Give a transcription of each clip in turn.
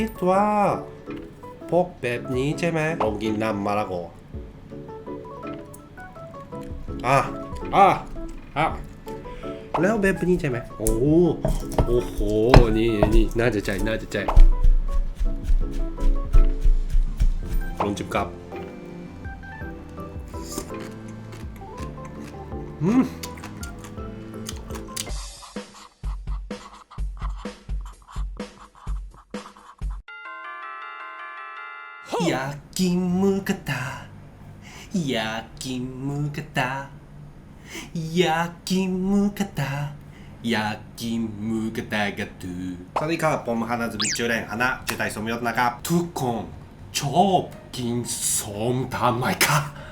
คิดว่า พกแบบนี้ใช่ไหมลองกินน้ำมะละกออะอะอะแล้วแบบนี้ใช่ไหมโอ้โหโอ้โห นี่นี่น่าจะใจ น่าจะใจลองจิบกับอยากกินหมู 焼きむかた。焼きむかた。焼きむかた。焼きむかたがとサディカーポム花摘み中連花中大ソムヨトナカ。トゥコンチョープキンソムタンマイカ。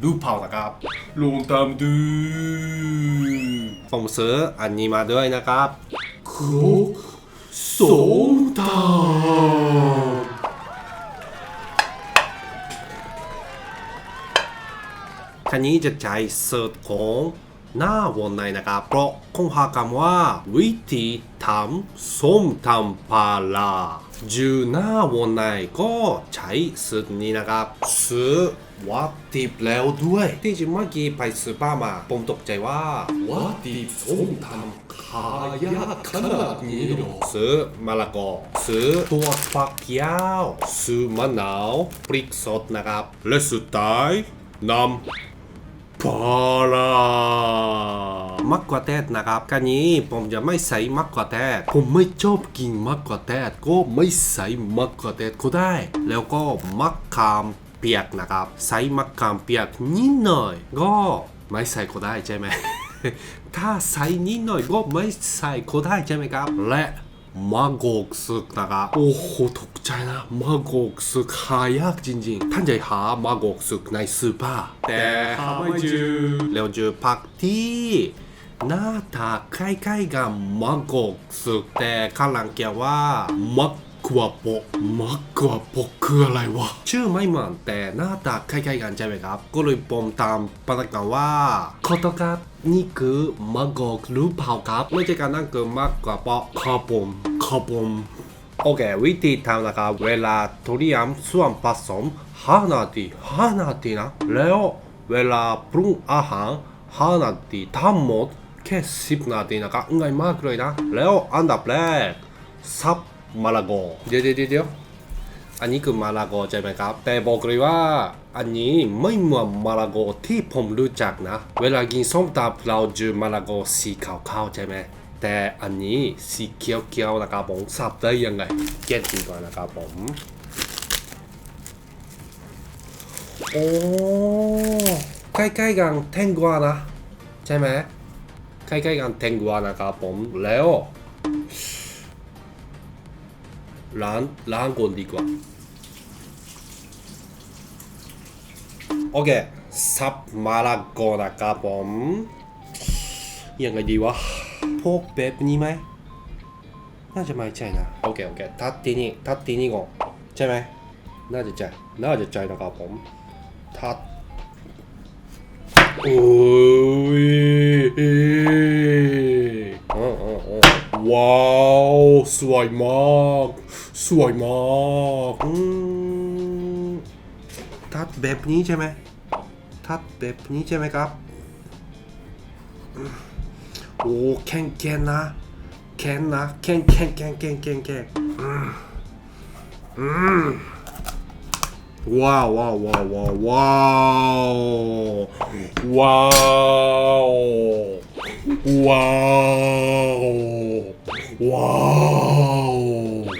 หรือเปล่านะครับลองทำดูผมซื้ออันนี้มาด้วยนะครับครกส้มตำคันนี้จะใช้เสิร์ชของหน้าวันในนะครับ เพราะคงหาคำว่า วิธีทำส้มตำปลาร้าอยู่หน้าวันในก็ใช้สูตรนี้นะครับซื้อ วัตถุดิบแล้วด้วย ที่จริงเมื่อกี้ไปซื้อป้ามา ผมตกใจว่าวัตถุดิบส้มตำขายากขนาดนี้หรอซื้อมะละกอซื้อตัวฝักยาวซื้อมะนาวพริกสดนะครับ และสุดท้ายน้ำปลาร้ามะกวาเทศนะครับกันนี้ผมจะไม่ใส่มะกวาเทศผมไม่ชอบกินมะกวาเทศก็ไม่ใส่มะกวาเทศก็ได้ แล้วก็มะขาม เปียกนะครับ ใส่มะขามเปียกนิดหน่อย ก็ไม่ใส่ก็ได้ใช่ไหม ถ้าใส่นิดหน่อยก็ไม่ใส่ก็ได้ใช่ไหมครับ และมะกอกสึกนะครับโอ้โหตกใจนะมะกอกสึกหายากจริงๆ ท่านจะหามะกอกสึกในซูเปอร์แต่หาไม่เจอแล้วเจอผักที่หน้าตาคล้ายๆกับมะกอกสึกแต่ข้างหลังเกี่ยวว่ามะ กวาโปะมะกวาโปะคืออะไรวะ ชื่อไม่เหมือนแต่หน้าตาคล้ายๆกันใช่ไหมครับ ก็เลยปมตามปรกันว่าขอโทษครับนี่คือมะกอกหรือเปล่าครับ ไม่ใช่การนั่งเกินมากกว่าเปาะครับผมครับผมโอเควิธีทำนะครับเวลาเตรียมส่วนผสม5นาที5นาทีนะแล้วเวลาปรุงอาหาร5นาทีทั้งหมดแค่10นาทีนะครับง่ายมากเลยนะ แล้วอันดับแรกซับ มะละกอเดี๋ยวเดี๋ยวเดี๋ยวอันนี้คือมะละกอใช่ไหมครับ แต่บอกเลยว่าอันนี้ไม่เหมือนมะละกอที่ผมรู้จักนะ เวลากินส้มตำเราเจอมะละกอสีขาวๆใช่ไหมแต่อันนี้สีเขียวๆนะครับผมสับได้ยังไงเก็ตดีกว่านะครับผมโอ้ใกล้ๆกันแทงกวานะ ใช่ไหมใกล้ๆกันแทงกวานะครับผมแล้ว ล้างล้างก่อนดีกว่า โอเคสับมาละกอนะครับผม ยังไงดีวะพวกแบบนี้ไหม น่าจะไม่ใช่นะ โอเค โอเค ทัดทีนี้ทัดทีนี้ก่อนใช่ไหม น่าจะใช่ น่าจะใช่นะครับผม ทัด โอ้ยอ๋ออ๋อว้าว สวยมาก สวยมากทัดแบบนี้ใช่ไหมทัดแบบนี้ใช่ไหมครับ โอ้แข็งแข็งนะแข็งนะแข็งแข็งแข็งแข็งแข็งแข็งว้าวว้าวว้าวว้าวว้าวว้าวว้าวว้าว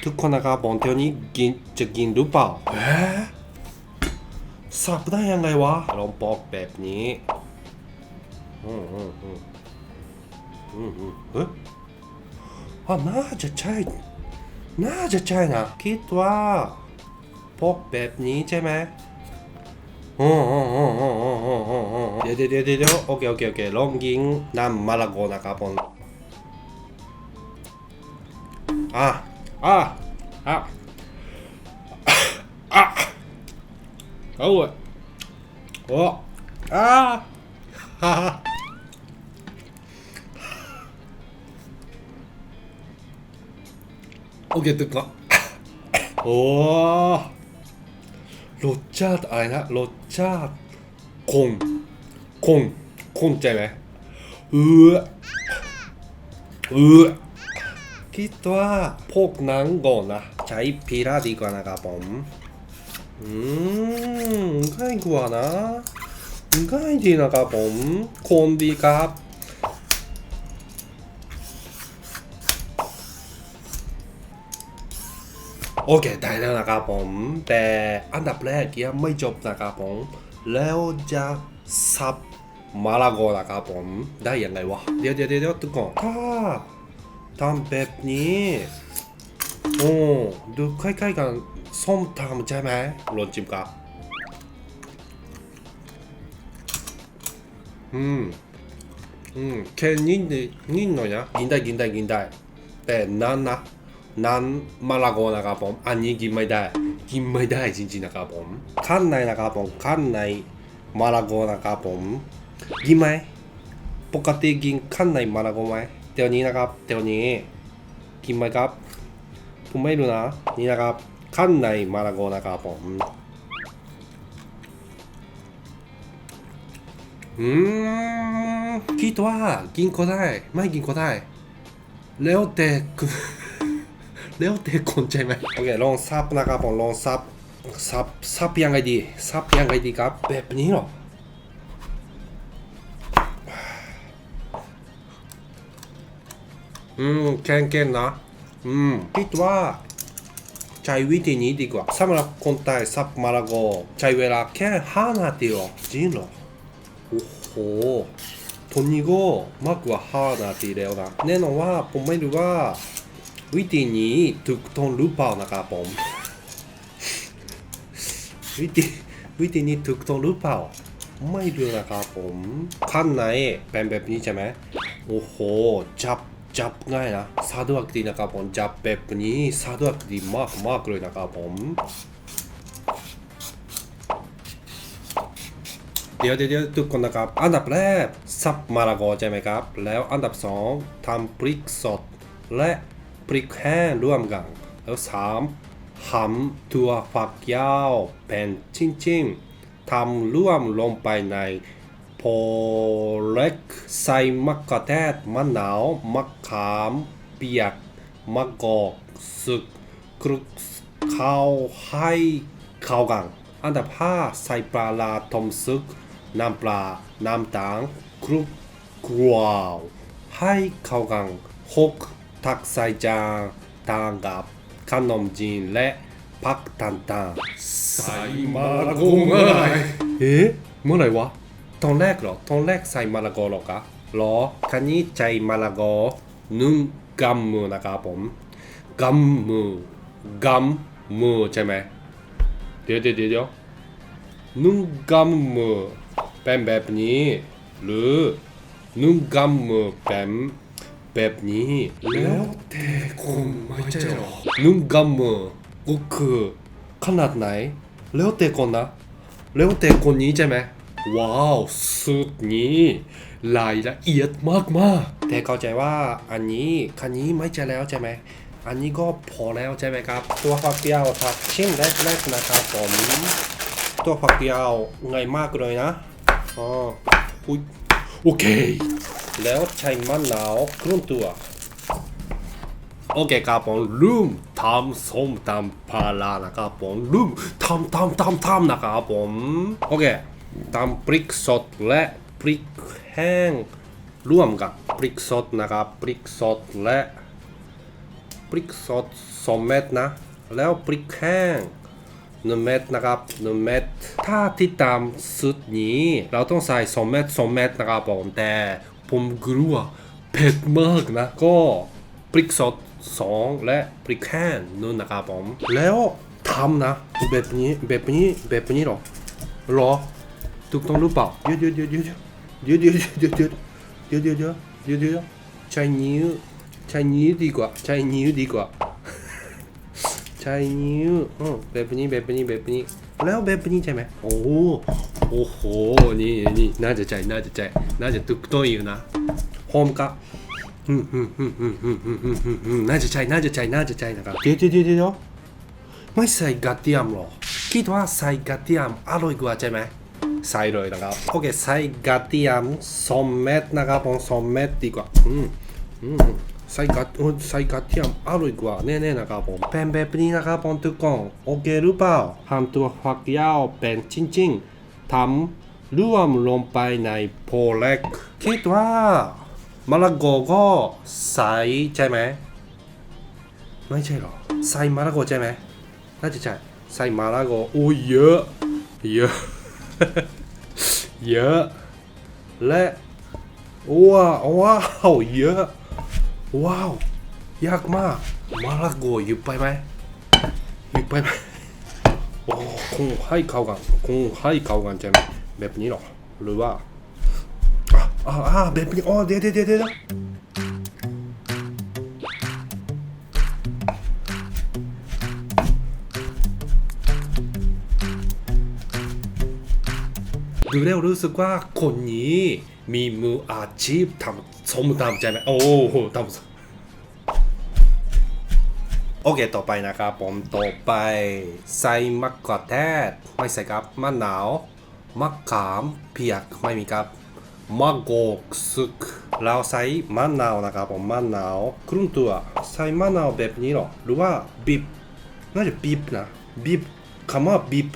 ทุกคนนะครับบนเที่ยวนี้กินจะกินหรือเปล่าเอ๊ะสับได้ยังไงวะลองบอกแบบนี้อืมอืมอืมอืมอืมเฮ้ยอะน่าจะใช่น่าจะใช่นะคิดว่าพกแบบนี้ใช่ไหมอ๋ออ๋ออ๋ออ๋ออ๋ออ๋ออ๋ออ๋อเดี๋ยวเดี๋ยวเดี๋ยวเดี๋ยวโอเคโอเคโอเคลองกินน้ำมะละกอนะครับผมอะ อะอะอะเอาเว้ยโอ้อะฮ่าฮ่าโอเคตึกละโอ้รสชาติอะไรนะรสชาติคงคงคงใจไหมเออเออ คิดว่าพวกนั้นก่อนนะใช้พีราดีกว่านะครับผม อืมง่ายกว่านะง่ายดีนะครับผม คนดีครับโอเคได้แล้วนะครับผม แต่อันดับแรกยังไม่จบนะครับผม แล้วจะซับมาลาโกนะครับผม ได้ยังไงวะ เดี๋ยวเดี๋ยวเดี๋ยวทุกคนถ้า ทำแบบนี้ โอ้ดูคล้ายๆกันส้มตำใช่ไหมลองชิมครับอืม อืมแค่นิดเดียวนิดหน่อยนะกินได้กินได้กินได้ แต่นานนะนานมาลาโกนะครับผมอันนี้กินไม่ได้ กินไม่ได้จริงๆนะครับผมข้างในนะครับผมข้างในมาลาโกนะครับผมกินไหมปกติกินข้างในมาลาโกไหม เดี๋ยวนี้นะครับ เดี๋ยวนี้กินไหมครับ ผมไม่รู้นะ นี่นะครับข้างในมาลาโกนะครับผม อืม คิดว่ากินก็ได้ ไม่กินก็ได้ แล้วแต่คุณแล้วแต่คนใจไหมโอเค ลองซับนะครับผม ลองซับซับซับยังไงดีซับยังไงดีครับ แบบนี้หรอ อืมแข็งแข็งนะ อืมคิดว่าใช้วิธีนี้ดีกว่าสำหรับคนไทยซับมาลาโกใช้เวลาแค่5นาทีหรอจริงหรอโอ้โหตัวนี้ก็มากกว่า5นาทีแล้วนะแน่นอนว่าผมไม่รู้ว่า วิธีนี้ถูกต้องหรือเปล่านะครับผมวิธีวิธีนี้ถูกต้องหรือเปล่า ไม่รู้นะครับผมข้างในเป็นแบบนี้ใช่ไหมโอ้โหจับ จับง่ายนะสะดวกดีนะครับผมจับแบบนี้สะดวกดีมากมากเลยนะครับผม เดี๋ยวเดี๋ยวทุกคนนะครับอันดับแรกซับมาลาโกใช่ไหมครับ แล้วอันดับสองทำพริกสด และพริกแห้งร่วมกัน แล้วสามหั่นตัวฝักยาวเป็นชิ้นๆทำร่วมลงไปใน เล็กใส่มะเขือเทศมะนาวมะขามเปียกมะกอกสึกคลุกเข้าให้เข้ากันอันดับห้าใส่ปลาลาต้มซุกน้ำปลา น้ำตาลคลุกกราวให้เข้ากันหกตักใส่จานทานกับขนมจีนและผักต่างๆใส่มาละกอเมื่อไหร่เอ๊ะเมื่อไหร่วะ ตอนแรกเหรอตอนแรกใส่มาละกอหรอกะหรอคันนี้ใจมาละกอนึ่งกำมือนะครับผมกำมือกำมือใช่ไหมเดี๋ยวเดี๋ยวเดี๋ยวนุ่งกำมือเป็นแบบนี้ หรือนุ่งกำมือเป็นแบบนี้แล้วแต่คนไม่ใช่หรอนุ่งกำมือก็คือขนาดไหน แล้วแต่คนนะแล้วแต่คนนี้ใช่ไหม ว้าวสุดนี้รายละเอียดมากมากๆ แต่เข้าใจว่าอันนี้คันนี้ไม่ใช่แล้วใช่ไหม อันนี้ก็พอแล้วใช่ไหมครับ ตัวฟักยาวครับชิ้นแรกๆนะครับผม ตัวฝักยาวง่ายมากเลยนะอ๋ออุ๊ยโอเค แล้วใช้มะนาวครึ่งตัวโอเคครับผมลืมทำส้มตำปลาร้านะครับผมลืมทำทำทำทำนะครับผมโอเค ตำพริกสดและพริกแห้งร่วมกับพริกสดนะครับพริกสดและพริกสดสองเม็ดนะ แล้วพริกแห้งหนึ่งเม็ดนะครับหนึ่งเม็ดถ้าที่ตามสูตรนี้ เราต้องใส่สองเม็ดสองเม็ดนะครับผมแต่ผมกลัวเผ็ดมากนะ ก็พริกสดสองและพริกแห้งนู่นนะครับผมแล้วทำนะแบบนี้แบบนี้แบบนี้หรอหรอ ถูกต้องหรือเปล่าเดี๋ยวเดี๋ยวเดี๋ยวเดี๋ยวเดี๋ยวเดี๋ยวเดี๋ยวเดี๋ยวเดี๋ยวเดี๋ยวเดี๋ยวเดี๋ยวเดี๋ยวเดี๋ยวใช้นิ้วใช้นิ้วดีกว่าใช้นิ้วดีกว่าใช้นิ้วอืมแบบนี้แบบนี้แบบนี้ แล้วแบบนี้ใช่ไหมโอ้โหโอ้โหนี่นี่น่าจะใจน่าจะใจน่าจะถูกต้องอยู่นะพร้อมกับอืมอืมอืมอืมอืมอืมอืมอืมอืมน่าจะใช่น่าจะใช่น่าจะใช่นะครับเดี๋ยวเดี๋ยวเดี๋ยวเดี๋ยวไม่ใส่กระเทียมหรอคิดว่าใส่กระเทียมอร่อยกว่าใช่ไหม ใส่เลยนะครับ โอเค ใส่กระเทียมสองเม็ดนะครับผมสองเม็ดดีกว่าอืมอืมใส่กระใส่กระเทียมอร่อยกว่าแน่ๆนะครับผมเป็นแบบนี้นะครับผมทุกคนโอเคหรือเปล่าทำตัวฝักยาวเป็นชิ้นๆทำรวมลงไปในโพเล็กคิดว่ามะละกอก็ใส่ใช่ไหมไม่ใช่หรอใส่มะละกอใช่ไหมน่าจะใช่ใส่มะละกอโอ้ยเยอะเยอะ เยอะ และว้าวว้าวเยอะ ว้าว ยากมากมะละกออยู่ไปไหมอยู่ไปไหมโอ้คงให้เข้ากันคงให้เข้ากันใช่ไหมแบบนี้หรอหรือว่าอะอะอะแบบนี้อ๋อเดี๋ยวเดี๋ยวเดี๋ยว ดูแล้วรู้สึกว่าคนนี้มีมืออาชีพทำสมตำใช่ไหมโอ้โหทำโอเคต่อไปนะครับ ผมต่อไป ใส่มะเขือเทศไม่ใส่ครับมะนาวมะขามเปียกไม่มีครับมะกอกสุกเราใส่มะนาวนะครับผมมะนาวครึ่งตัวใส่มะนาวแบบนี้หรอหรือว่าบีบน่าจะบีบนะบีบคำว่าบีบ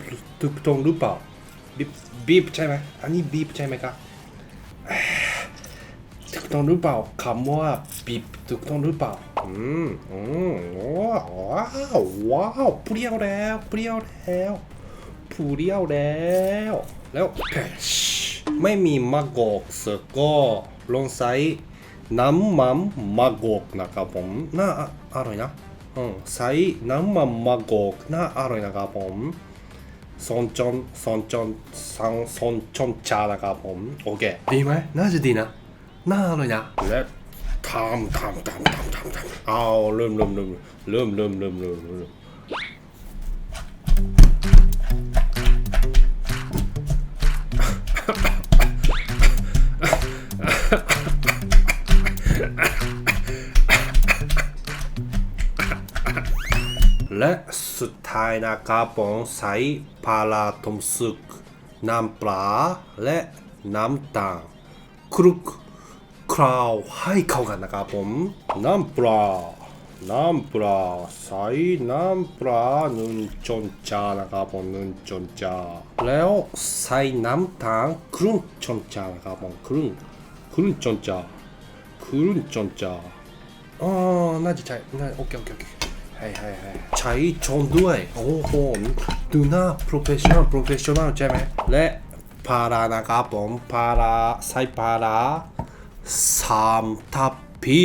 ถูกต้องหรือเปล่า บีบบีบใช่ไหมอันนี้บีบใช่ไหมครับถูกต้องหรือเปล่าคำว่าบีบถูกต้องหรือเปล่าอืมอืมว้าวว้าวว้าวเปรี้ยวแล้วเปรี้ยวแล้วเปรี้ยวแล้วแล้วแชไม่มีมะกอกสก็ลองใส่น้ำมันมะกอกนะครับผมน่าออร่อยนะอืมใส่น้ำมันมะกอกน่าอร่อยนะครับผม สองจอนสองจอนสองสองจอนชานะครับผม โอเค ดีไหมน่าจะดีนะ น่าอร่อยนะและทำทำทำทำทำทำเอาเริ่มเริ่มเริ่มเริ่มเริ่มเริ่มเริ่ม สุดท้ายนะครับผมใส่ปลาร้าต้มสุกน้ำปลาและน้ำตาลคลุกคล้าให้เข้ากันนะครับผมน้ำปลาน้ำปลาใส่น้ำปลาหนึ่งช้อนชานะครับผมหนึ่งช้อนชาแล้วใส่น้ำตาลครึ่งชนชานะครับผมครึ่งครึ่งชนชาครึ่งชนชาอ๋อน่าจะใช่น่าโอเคโอเคโอเค ให้ให้ให้ใช้ชนด้วย โอ้โหดูหน้า professional professional ใช่ไหมและพารานะครับผมพาราใส่พาราสามทัพพี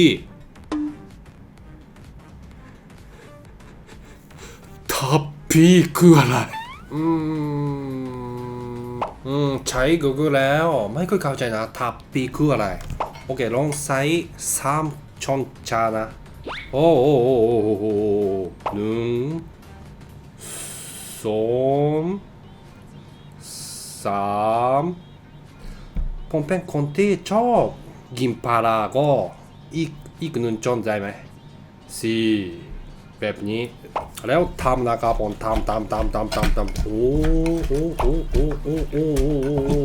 ทัพพีคืออะไร อืมอืมใช้ Google แล้วไม่ค่อยเข้าใจนะทัพพีคืออะไร โอเคลองใส่สามช้อนชานะ โอ้โอ้โอ้โอ้โอ้โอ้หนึ่งสองสามผมเป็นคนที่ชอบกินปลาร้าก็อีกอีกหนึ่งช้อนได้ไหมสี่แบบนี้แล้วทำนะครับผมทำทำทำทำทำทำโอ้โอ้โอ้โอ้โอ้โอ้โอ้โอ้โอ้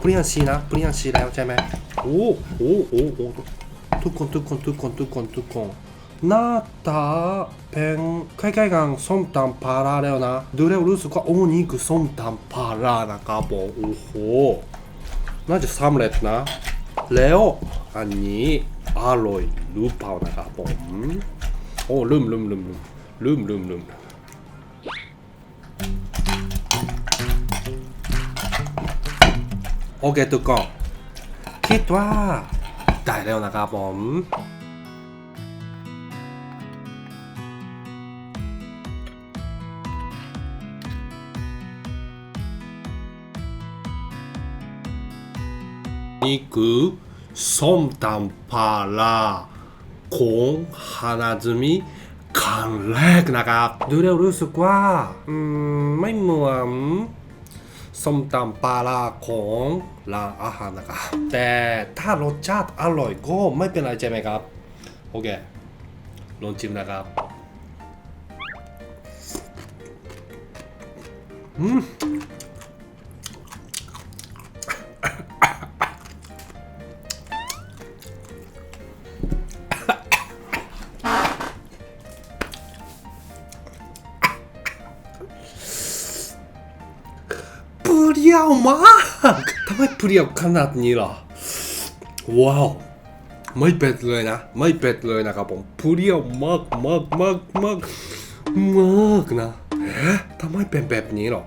เปลี่ยนสีนะเปลี่ยนสีแล้วใช่ไหมโอ้โอ้โอ้โอ้ทุกคนทุกคนทุกคนทุกคนทุกคน หน้าตาเป็นคล้ายๆกันส้มตำปลาร้าแล้วนะดูแล้วรู้สึกว่าโอ้นี่คือส้มตำปลาร้านะครับผมโอ้โหน่าจะสำเร็จนะ แล้วอันนี้อร่อยหรือเปล่านะครับผมโอ้ลืมลืมลืมลืมลืมลืมลืมโอเคทุกคนคิดว่าได้แล้วนะครับผม นี่คือส้มตำปลาร้าของฮานาซึมิครั้งแรกนะครับ ดูแล้วรู้สึกว่าอืมไม่เหมือนส้มตำปลาร้าของร้านอาหารนะครับ แต่ถ้ารสชาติอร่อยก็ไม่เป็นไรใช่ไหมครับ โอเค ลองชิมนะครับเากทำไมเปรี้ยวขนาดนี้ล่ะ ว้าว ไม่เป็ดเลยนะ ไม่เป็ดเลยนะครับผมเปรี้ยวมากมากมากมากมากนะเอ๊ะทำไมเป็นแบบนี้หรอ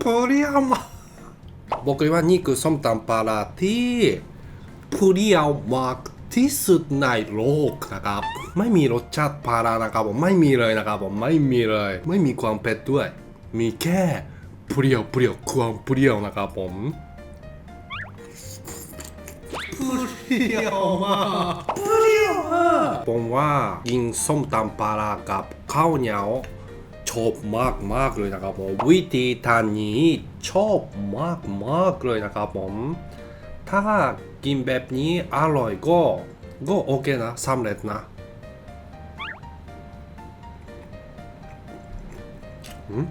เปรี้ยวมากบอกเลยว่านี่คือส้มตำปลาราที่เปรี้ยวมาก ที่สุดในโลกนะครับ ไม่มีรสชาติปลาร้านะครับผมไม่มีเลยนะครับผมไม่มีเลย ไม่มีความเผ็ดด้วย มีแค่เปรี้ยวเปรี้ยวความเปรี้ยวนะครับผมเปรี้ยวมากเปรี้ยวมากผมว่ายิงส้มตำปลาร้ากับข้าวเหนียวชอบมากมากๆเลยนะครับผมวิธีทานนี้ชอบมากมากๆเลยนะครับผมถ้า กินแบบนี้อร่อยก็ก็โอเคนะสำเร็จนะอืม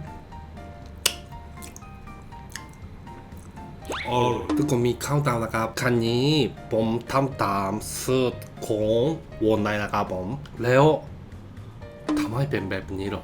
อ๋อทุกคนมีข้าวตามนะครับคันนี้ผมทำตามสูตรของวันไหนนะครับผม แล้วทำไมเป็นแบบนี้หรอ